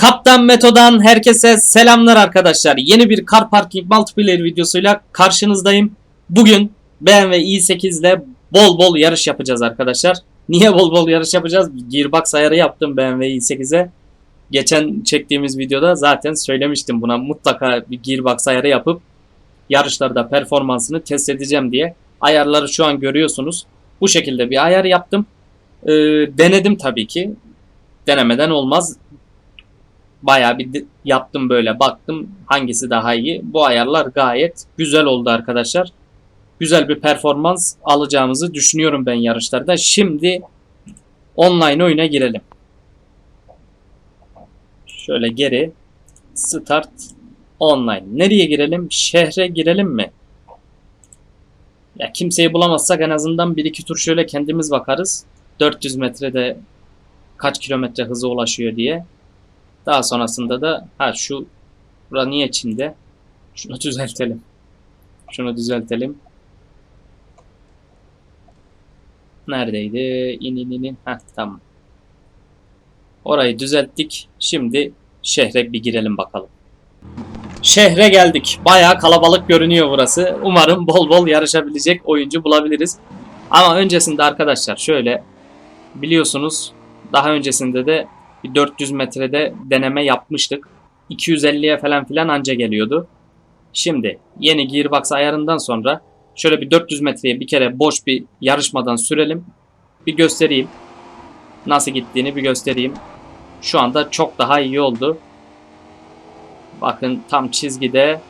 Kaptan Meto'dan herkese selamlar arkadaşlar. Yeni bir Car Parking Multiplayer videosuyla karşınızdayım. Bugün BMW i8 ile bol bol yarış yapacağız arkadaşlar. Niye bol bol yarış yapacağız? Gearbox ayarı yaptım BMW i8'e. Geçen çektiğimiz videoda zaten söylemiştim buna mutlaka bir gearbox ayarı yapıp yarışlarda performansını test edeceğim diye. Ayarları şu an görüyorsunuz. Bu şekilde bir ayar yaptım. Ee, denedim tabii ki. Denemeden olmaz bayağı bir yaptım böyle baktım hangisi daha iyi. Bu ayarlar gayet güzel oldu arkadaşlar. Güzel bir performans alacağımızı düşünüyorum ben yarışlarda. Şimdi online oyuna girelim. Şöyle geri start online. Nereye girelim? Şehre girelim mi? Ya kimseyi bulamazsak en azından 1-2 tur şöyle kendimiz bakarız. 400 metrede kaç kilometre hıza ulaşıyor diye. Daha sonrasında da ha şu bura niye Çin'de? Şunu düzeltelim. Şunu düzeltelim. Neredeydi? İn in in in. Heh, tamam. Orayı düzelttik. Şimdi şehre bir girelim bakalım. Şehre geldik. Bayağı kalabalık görünüyor burası. Umarım bol bol yarışabilecek oyuncu bulabiliriz. Ama öncesinde arkadaşlar şöyle biliyorsunuz daha öncesinde de bir 400 metrede deneme yapmıştık. 250'ye falan filan anca geliyordu. Şimdi yeni gearbox ayarından sonra şöyle bir 400 metreye bir kere boş bir yarışmadan sürelim. Bir göstereyim. Nasıl gittiğini bir göstereyim. Şu anda çok daha iyi oldu. Bakın tam çizgide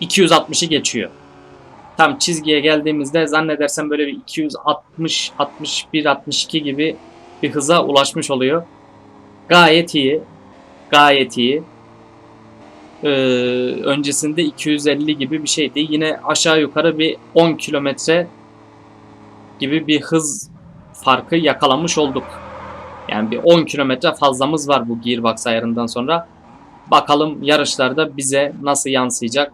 260'ı geçiyor. Tam çizgiye geldiğimizde zannedersem böyle bir 260, 61, 62 gibi bir hıza ulaşmış oluyor. Gayet iyi. Gayet iyi. Ee, öncesinde 250 gibi bir şeydi. Yine aşağı yukarı bir 10 kilometre gibi bir hız farkı yakalamış olduk. Yani bir 10 kilometre fazlamız var bu gearbox ayarından sonra. Bakalım yarışlarda bize nasıl yansıyacak.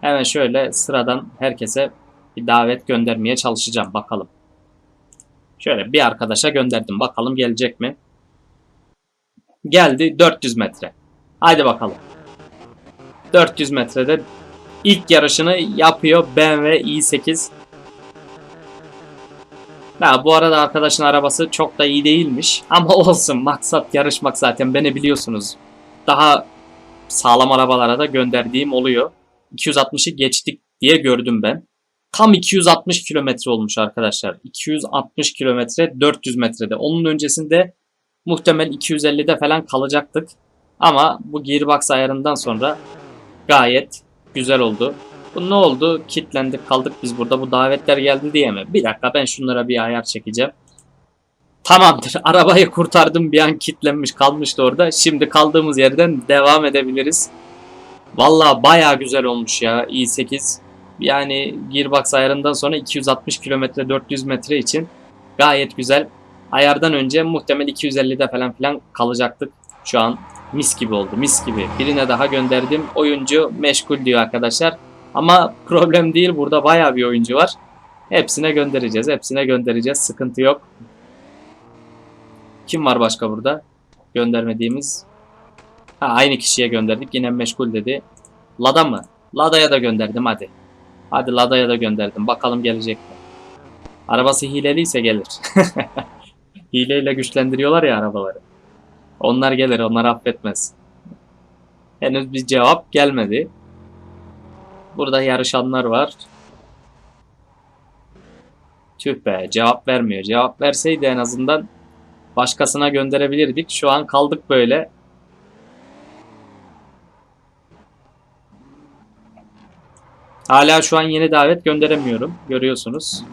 Hemen şöyle sıradan herkese bir davet göndermeye çalışacağım. Bakalım. Şöyle bir arkadaşa gönderdim. Bakalım gelecek mi? Geldi 400 metre. Haydi bakalım. 400 metrede ilk yarışını yapıyor BMW i8. Ha, bu arada arkadaşın arabası çok da iyi değilmiş. Ama olsun maksat yarışmak zaten beni biliyorsunuz. Daha sağlam arabalara da gönderdiğim oluyor. 260'ı geçtik diye gördüm ben. Tam 260 kilometre olmuş arkadaşlar. 260 kilometre 400 metrede. Onun öncesinde muhtemel 250'de falan kalacaktık. Ama bu gearbox ayarından sonra gayet güzel oldu. Bu ne oldu? Kitlendik kaldık biz burada. Bu davetler geldi diye mi? Bir dakika ben şunlara bir ayar çekeceğim. Tamamdır. Arabayı kurtardım. Bir an kitlenmiş kalmıştı orada. Şimdi kaldığımız yerden devam edebiliriz. Valla baya güzel olmuş ya i8. Yani gearbox ayarından sonra 260 kilometre 400 metre için gayet güzel. Ayardan önce muhtemel 250'de falan filan kalacaktık. Şu an mis gibi oldu mis gibi. Birine daha gönderdim. Oyuncu meşgul diyor arkadaşlar. Ama problem değil burada baya bir oyuncu var. Hepsine göndereceğiz. Hepsine göndereceğiz. Sıkıntı yok. Kim var başka burada? Göndermediğimiz. Ha aynı kişiye gönderdik. Yine meşgul dedi. Lada mı? Lada'ya da gönderdim hadi. Hadi Lada'ya da gönderdim. Bakalım gelecek mi? Arabası hileliyse gelir. Hileyle güçlendiriyorlar ya arabaları. Onlar gelir, onlar affetmez. Henüz bir cevap gelmedi. Burada yarışanlar var. Tüh be, cevap vermiyor. Cevap verseydi en azından başkasına gönderebilirdik. Şu an kaldık böyle. Hala şu an yeni davet gönderemiyorum. Görüyorsunuz.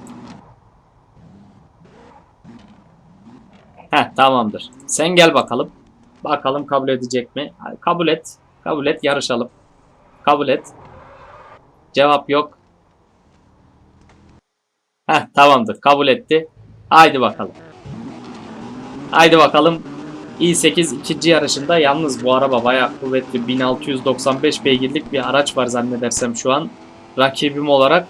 Heh tamamdır. Sen gel bakalım. Bakalım kabul edecek mi? Kabul et. Kabul et yarışalım. Kabul et. Cevap yok. Heh tamamdır. Kabul etti. Haydi bakalım. Haydi bakalım. i8 ikinci yarışında yalnız bu araba bayağı kuvvetli. 1695 beygirlik bir araç var zannedersem şu an. Rakibim olarak.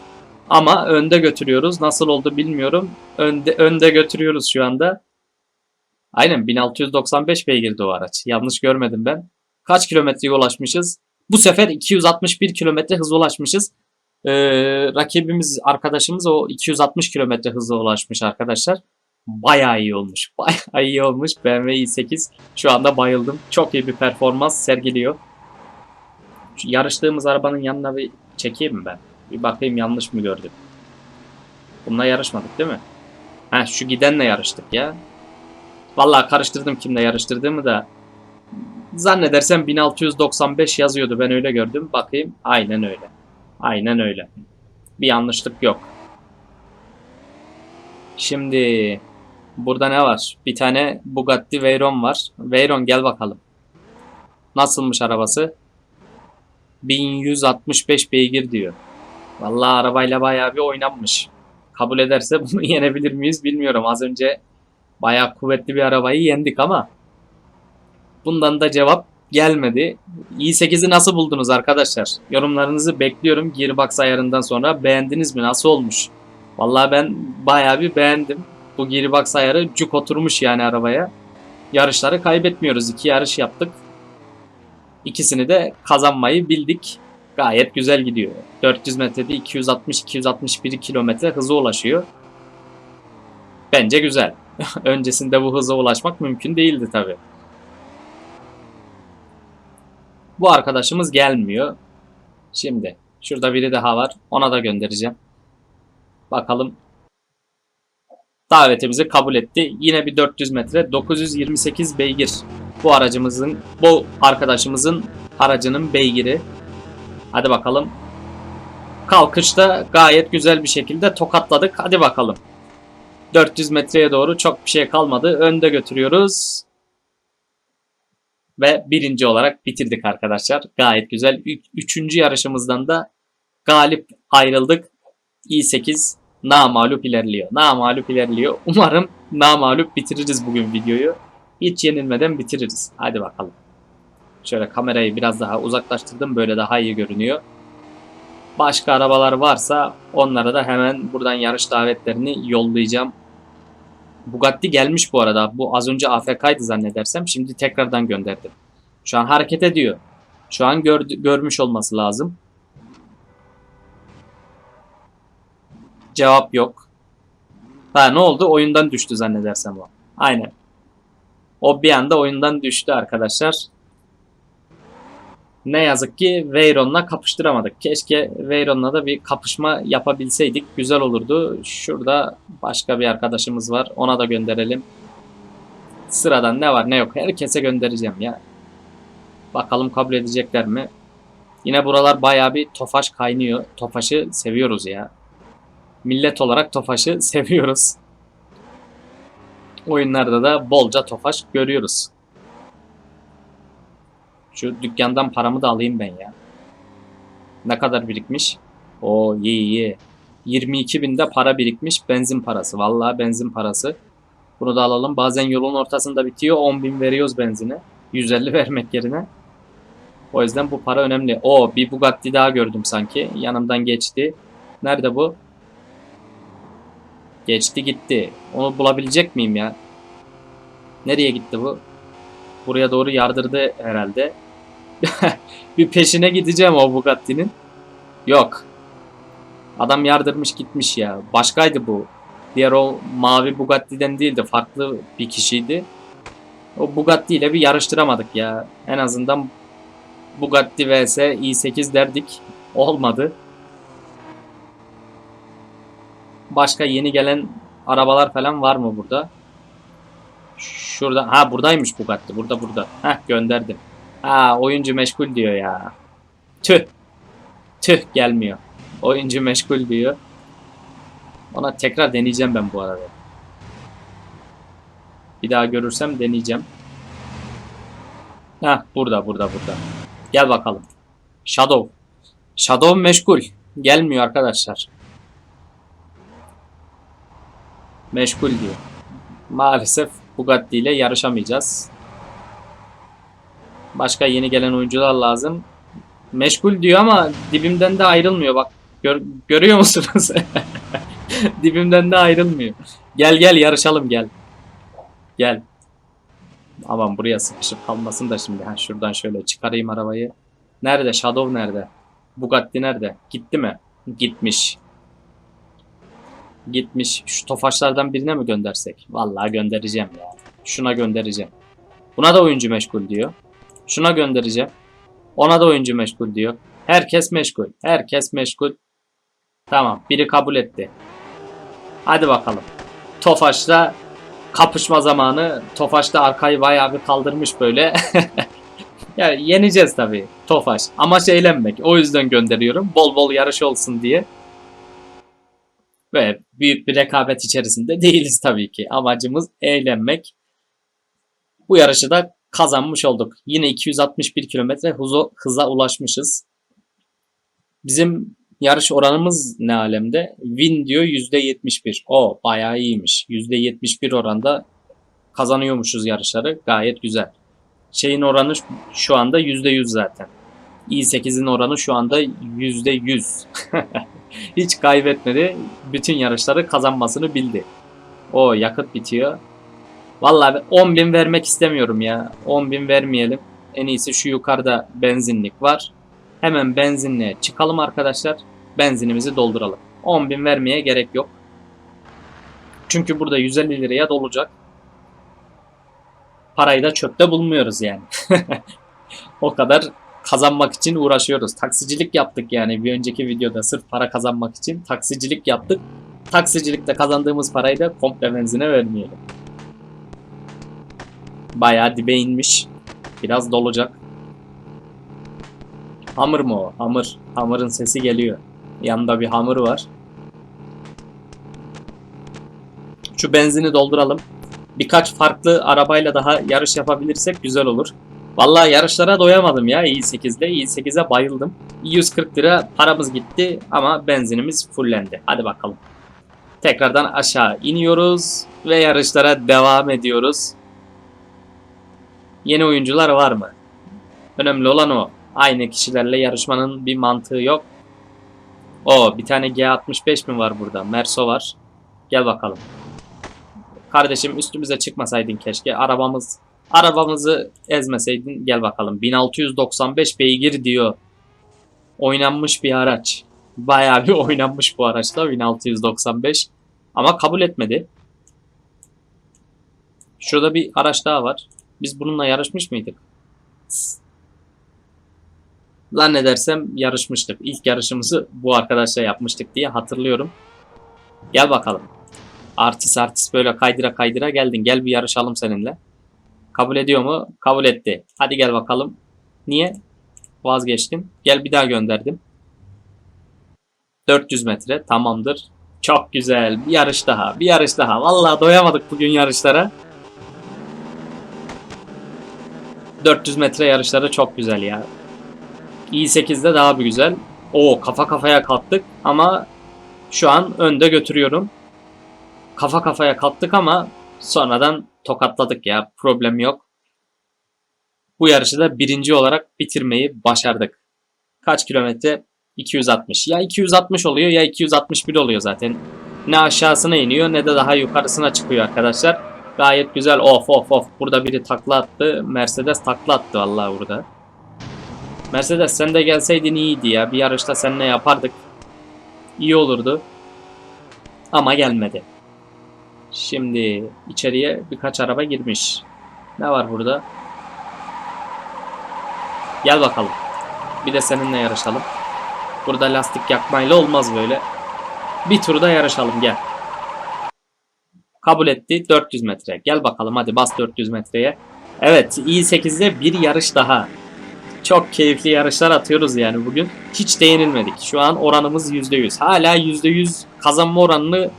Ama önde götürüyoruz. Nasıl oldu bilmiyorum. Önde, önde götürüyoruz şu anda. Aynen 1695 beygirdi o araç. Yanlış görmedim ben. Kaç kilometreye ulaşmışız? Bu sefer 261 kilometre hıza ulaşmışız. Ee, rakibimiz, arkadaşımız o 260 kilometre hıza ulaşmış arkadaşlar. Bayağı iyi olmuş. Bayağı iyi olmuş. BMW i8 şu anda bayıldım. Çok iyi bir performans sergiliyor. Şu yarıştığımız arabanın yanına bir çekeyim mi ben? Bir bakayım yanlış mı gördüm. Bununla yarışmadık değil mi? Ha şu gidenle yarıştık ya. Vallahi karıştırdım kimle yarıştırdığımı da. Zannedersem 1695 yazıyordu ben öyle gördüm. Bakayım aynen öyle. Aynen öyle. Bir yanlışlık yok. Şimdi burada ne var? Bir tane Bugatti Veyron var. Veyron gel bakalım. Nasılmış arabası? 1165 beygir diyor. Vallahi arabayla bayağı bir oynanmış. Kabul ederse bunu yenebilir miyiz bilmiyorum. Az önce bayağı kuvvetli bir arabayı yendik ama bundan da cevap gelmedi. i8'i nasıl buldunuz arkadaşlar? Yorumlarınızı bekliyorum. Gearbox ayarından sonra beğendiniz mi? Nasıl olmuş? Vallahi ben bayağı bir beğendim. Bu Gearbox ayarı cuk oturmuş yani arabaya. Yarışları kaybetmiyoruz. İki yarış yaptık. İkisini de kazanmayı bildik. Gayet güzel gidiyor. 400 metrede 260-261 kilometre hıza ulaşıyor. Bence güzel. Öncesinde bu hıza ulaşmak mümkün değildi tabi. Bu arkadaşımız gelmiyor. Şimdi şurada biri daha var. Ona da göndereceğim. Bakalım. Davetimizi kabul etti. Yine bir 400 metre 928 beygir. Bu aracımızın, bu arkadaşımızın aracının beygiri. Hadi bakalım. Kalkışta gayet güzel bir şekilde tokatladık. Hadi bakalım. 400 metreye doğru çok bir şey kalmadı. Önde götürüyoruz. Ve birinci olarak bitirdik arkadaşlar. Gayet güzel. Üçüncü yarışımızdan da galip ayrıldık. i8 namalup ilerliyor. Namalup ilerliyor. Umarım namalup bitiririz bugün videoyu. Hiç yenilmeden bitiririz. Hadi bakalım. Şöyle kamerayı biraz daha uzaklaştırdım. Böyle daha iyi görünüyor. Başka arabalar varsa onlara da hemen buradan yarış davetlerini yollayacağım. Bugatti gelmiş bu arada. Bu az önce AFK'ydı zannedersem. Şimdi tekrardan gönderdim. Şu an hareket ediyor. Şu an gördü, görmüş olması lazım. Cevap yok. Ha ne oldu? Oyundan düştü zannedersem o. Aynen. O bir anda oyundan düştü arkadaşlar. Ne yazık ki Veyron'la kapıştıramadık. Keşke Veyron'la da bir kapışma yapabilseydik. Güzel olurdu. Şurada başka bir arkadaşımız var. Ona da gönderelim. Sıradan ne var ne yok. Herkese göndereceğim ya. Bakalım kabul edecekler mi? Yine buralar bayağı bir tofaş kaynıyor. Tofaşı seviyoruz ya. Millet olarak tofaşı seviyoruz. Oyunlarda da bolca tofaş görüyoruz. Şu dükkandan paramı da alayım ben ya. Ne kadar birikmiş? O iyi iyi. 22 binde para birikmiş. Benzin parası. Vallahi benzin parası. Bunu da alalım. Bazen yolun ortasında bitiyor. 10 bin veriyoruz benzine. 150 vermek yerine. O yüzden bu para önemli. O bir Bugatti daha gördüm sanki. Yanımdan geçti. Nerede bu? Geçti gitti. Onu bulabilecek miyim ya? Nereye gitti bu? Buraya doğru yardırdı herhalde. bir peşine gideceğim o Bugatti'nin. Yok. Adam yardırmış gitmiş ya. Başkaydı bu. Diğer o mavi Bugatti'den değildi. Farklı bir kişiydi. O Bugatti ile bir yarıştıramadık ya. En azından Bugatti vs i8 derdik. Olmadı. Başka yeni gelen arabalar falan var mı burada? Şurada. Ha buradaymış Bugatti. Burada burada. Heh gönderdim. Ha oyuncu meşgul diyor ya. Tüh. Tüh gelmiyor. Oyuncu meşgul diyor. Ona tekrar deneyeceğim ben bu arada. Bir daha görürsem deneyeceğim. Heh burada burada burada. Gel bakalım. Shadow. Shadow meşgul. Gelmiyor arkadaşlar. Meşgul diyor. Maalesef Bugatti ile yarışamayacağız. Başka yeni gelen oyuncular lazım. Meşgul diyor ama dibimden de ayrılmıyor. Bak gör- görüyor musunuz? dibimden de ayrılmıyor. Gel gel yarışalım gel. Gel. Aman buraya sıkışıp kalmasın da şimdi. Ha, şuradan şöyle çıkarayım arabayı. Nerede? Shadow nerede? Bugatti nerede? Gitti mi? Gitmiş. Gitmiş. Şu tofaşlardan birine mi göndersek? Vallahi göndereceğim ya. Şuna göndereceğim. Buna da oyuncu meşgul diyor. Şuna göndereceğim. Ona da oyuncu meşgul diyor. Herkes meşgul. Herkes meşgul. Tamam. Biri kabul etti. Hadi bakalım. Tofaş'la kapışma zamanı. Tofaş da arkayı bayağı bir kaldırmış böyle. ya yeneceğiz tabii Tofaş. Amaç eğlenmek. O yüzden gönderiyorum. Bol bol yarış olsun diye. Ve büyük bir rekabet içerisinde değiliz tabii ki. Amacımız eğlenmek. Bu yarışı da kazanmış olduk. Yine 261 kilometre hıza, ulaşmışız. Bizim yarış oranımız ne alemde? Win diyor %71. O bayağı iyiymiş. %71 oranda kazanıyormuşuz yarışları. Gayet güzel. Şeyin oranı şu anda %100 zaten. i8'in oranı şu anda %100. Hiç kaybetmedi. Bütün yarışları kazanmasını bildi. O yakıt bitiyor. Vallahi 10 bin vermek istemiyorum ya. 10 bin vermeyelim. En iyisi şu yukarıda benzinlik var. Hemen benzinliğe çıkalım arkadaşlar. Benzinimizi dolduralım. 10 bin vermeye gerek yok. Çünkü burada 150 liraya dolacak. Parayı da çöpte bulmuyoruz yani. o kadar kazanmak için uğraşıyoruz. Taksicilik yaptık yani bir önceki videoda sırf para kazanmak için taksicilik yaptık. Taksicilikte kazandığımız parayı da komple benzine vermeyelim. Bayağı dibe inmiş. Biraz dolacak. Hamur mu o? Hamur. Hamurun sesi geliyor. Yanında bir hamur var. Şu benzini dolduralım. Birkaç farklı arabayla daha yarış yapabilirsek güzel olur. Vallahi yarışlara doyamadım ya i8'de. i8'e bayıldım. 140 lira paramız gitti ama benzinimiz fullendi. Hadi bakalım. Tekrardan aşağı iniyoruz ve yarışlara devam ediyoruz. Yeni oyuncular var mı? Önemli olan o. Aynı kişilerle yarışmanın bir mantığı yok. O bir tane G65 mi var burada? Merso var. Gel bakalım. Kardeşim üstümüze çıkmasaydın keşke. Arabamız arabamızı ezmeseydin. Gel bakalım. 1695 beygir diyor. Oynanmış bir araç. Bayağı bir oynanmış bu araçta 1695. Ama kabul etmedi. Şurada bir araç daha var. Biz bununla yarışmış mıydık? Zannedersem yarışmıştık. İlk yarışımızı bu arkadaşla yapmıştık diye hatırlıyorum. Gel bakalım. Artist artist böyle kaydıra kaydıra geldin. Gel bir yarışalım seninle. Kabul ediyor mu? Kabul etti. Hadi gel bakalım. Niye? Vazgeçtim. Gel bir daha gönderdim. 400 metre tamamdır. Çok güzel. Bir yarış daha. Bir yarış daha. Vallahi doyamadık bugün yarışlara. 400 metre yarışları çok güzel ya. i8'de daha bir güzel. O kafa kafaya kalktık ama şu an önde götürüyorum. Kafa kafaya kalktık ama sonradan tokatladık ya. Problem yok. Bu yarışı da birinci olarak bitirmeyi başardık. Kaç kilometre? 260. Ya 260 oluyor ya 261 oluyor zaten. Ne aşağısına iniyor ne de daha yukarısına çıkıyor arkadaşlar. Gayet güzel. Of of of. Burada biri takla attı. Mercedes takla attı vallahi burada. Mercedes sen de gelseydin iyiydi ya. Bir yarışta seninle yapardık. İyi olurdu. Ama gelmedi. Şimdi içeriye birkaç araba girmiş. Ne var burada? Gel bakalım. Bir de seninle yarışalım. Burada lastik yakmayla olmaz böyle. Bir turda yarışalım gel. Kabul etti 400 metre. Gel bakalım hadi bas 400 metreye. Evet i8'de bir yarış daha. Çok keyifli yarışlar atıyoruz yani bugün. Hiç değinilmedik. Şu an oranımız %100. Hala %100 kazanma oranını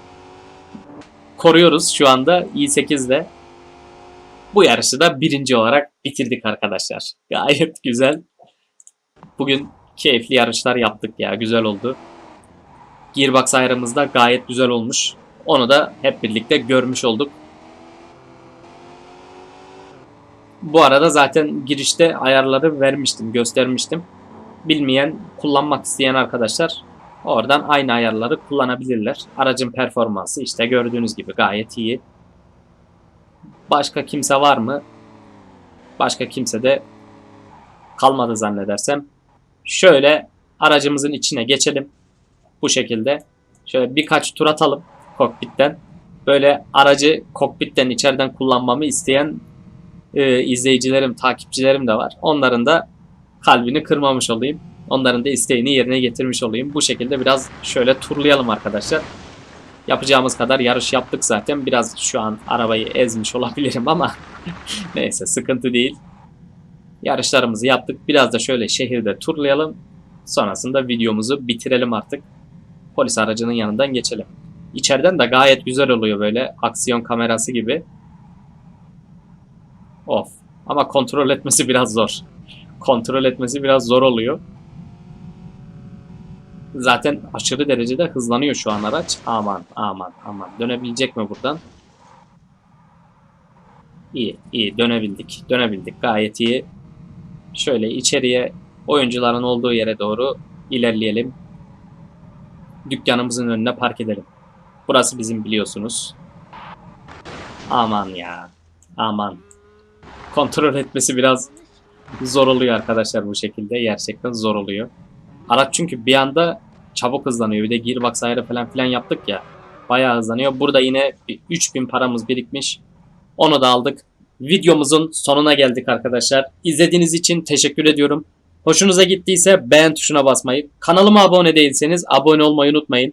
koruyoruz şu anda i8'de. Bu yarışı da birinci olarak bitirdik arkadaşlar. Gayet güzel. Bugün keyifli yarışlar yaptık ya. Güzel oldu. Gearbox ayrımız da gayet güzel olmuş. Onu da hep birlikte görmüş olduk. Bu arada zaten girişte ayarları vermiştim, göstermiştim. Bilmeyen, kullanmak isteyen arkadaşlar oradan aynı ayarları kullanabilirler. Aracın performansı işte gördüğünüz gibi gayet iyi. Başka kimse var mı? Başka kimse de kalmadı zannedersem. Şöyle aracımızın içine geçelim. Bu şekilde. Şöyle birkaç tur atalım kokpitten. Böyle aracı kokpitten içeriden kullanmamı isteyen e, izleyicilerim, takipçilerim de var. Onların da kalbini kırmamış olayım. Onların da isteğini yerine getirmiş olayım. Bu şekilde biraz şöyle turlayalım arkadaşlar. Yapacağımız kadar yarış yaptık zaten. Biraz şu an arabayı ezmiş olabilirim ama neyse sıkıntı değil. Yarışlarımızı yaptık. Biraz da şöyle şehirde turlayalım. Sonrasında videomuzu bitirelim artık. Polis aracının yanından geçelim. İçeriden de gayet güzel oluyor böyle aksiyon kamerası gibi. Of. Ama kontrol etmesi biraz zor. Kontrol etmesi biraz zor oluyor. Zaten aşırı derecede hızlanıyor şu an araç. Aman aman aman. Dönebilecek mi buradan? İyi iyi dönebildik. Dönebildik gayet iyi. Şöyle içeriye oyuncuların olduğu yere doğru ilerleyelim. Dükkanımızın önüne park edelim. Burası bizim biliyorsunuz. Aman ya. Aman. Kontrol etmesi biraz zor oluyor arkadaşlar bu şekilde. Gerçekten zor oluyor. Araç çünkü bir anda çabuk hızlanıyor. Bir de gearbox ayarı falan filan yaptık ya. Bayağı hızlanıyor. Burada yine bir 3000 paramız birikmiş. Onu da aldık. Videomuzun sonuna geldik arkadaşlar. İzlediğiniz için teşekkür ediyorum. Hoşunuza gittiyse beğen tuşuna basmayı, kanalıma abone değilseniz abone olmayı unutmayın.